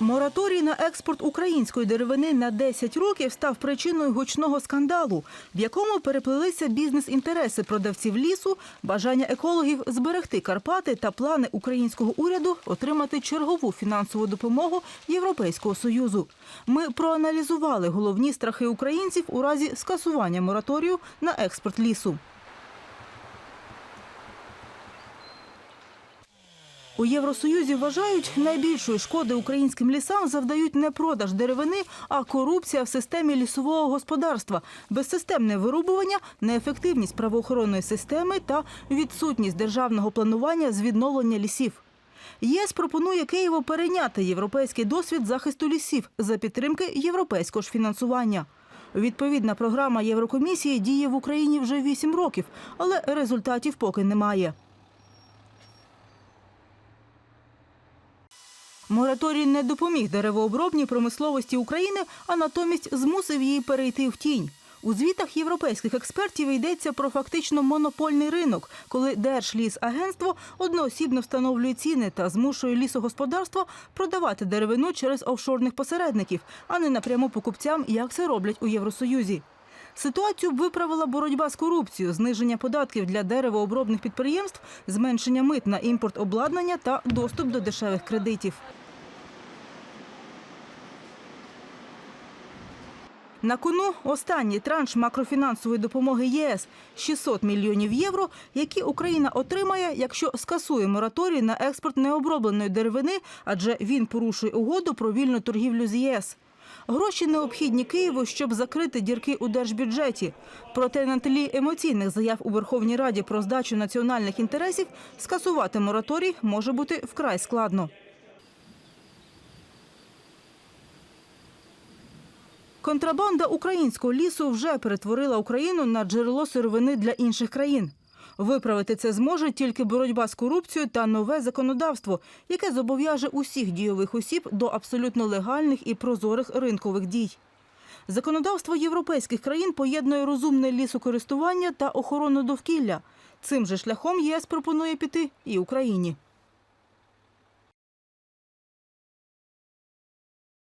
Мораторій на експорт української деревини на 10 років став причиною гучного скандалу, в якому переплелися бізнес-інтереси продавців лісу, бажання екологів зберегти Карпати та плани українського уряду отримати чергову фінансову допомогу Європейського союзу. Ми проаналізували головні страхи українців у разі скасування мораторію на експорт лісу. У Євросоюзі вважають, найбільшої шкоди українським лісам завдають не продаж деревини, а корупція в системі лісового господарства, безсистемне вирубування, неефективність правоохоронної системи та відсутність державного планування з відновлення лісів. ЄС пропонує Києву перейняти європейський досвід захисту лісів за підтримки європейського ж фінансування. Відповідна програма Єврокомісії діє в Україні вже 8 років, але результатів поки немає. Мораторій не допоміг деревообробній промисловості України, а натомість змусив її перейти в тінь. У звітах європейських експертів йдеться про фактично монопольний ринок, коли Держлісагентство одноосібно встановлює ціни та змушує лісогосподарство продавати деревину через офшорних посередників, а не напряму покупцям, як це роблять у Євросоюзі. Ситуацію виправила боротьба з корупцією, зниження податків для деревообробних підприємств, зменшення мит на імпорт обладнання та доступ до дешевих кредитів. На кону останній транш макрофінансової допомоги ЄС 600 мільйонів євро, які Україна отримає, якщо скасує мораторій на експорт необробленої деревини, адже він порушує угоду про вільну торгівлю з ЄС. Гроші необхідні Києву, щоб закрити дірки у держбюджеті. Проте на тлі емоційних заяв у Верховній Раді про здачу національних інтересів скасувати мораторій може бути вкрай складно. Контрабанда українського лісу вже перетворила Україну на джерело сировини для інших країн. Виправити це зможе тільки боротьба з корупцією та нове законодавство, яке зобов'яже усіх дійових осіб до абсолютно легальних і прозорих ринкових дій. Законодавство європейських країн поєднує розумне лісокористування та охорону довкілля. Цим же шляхом ЄС пропонує піти і Україні.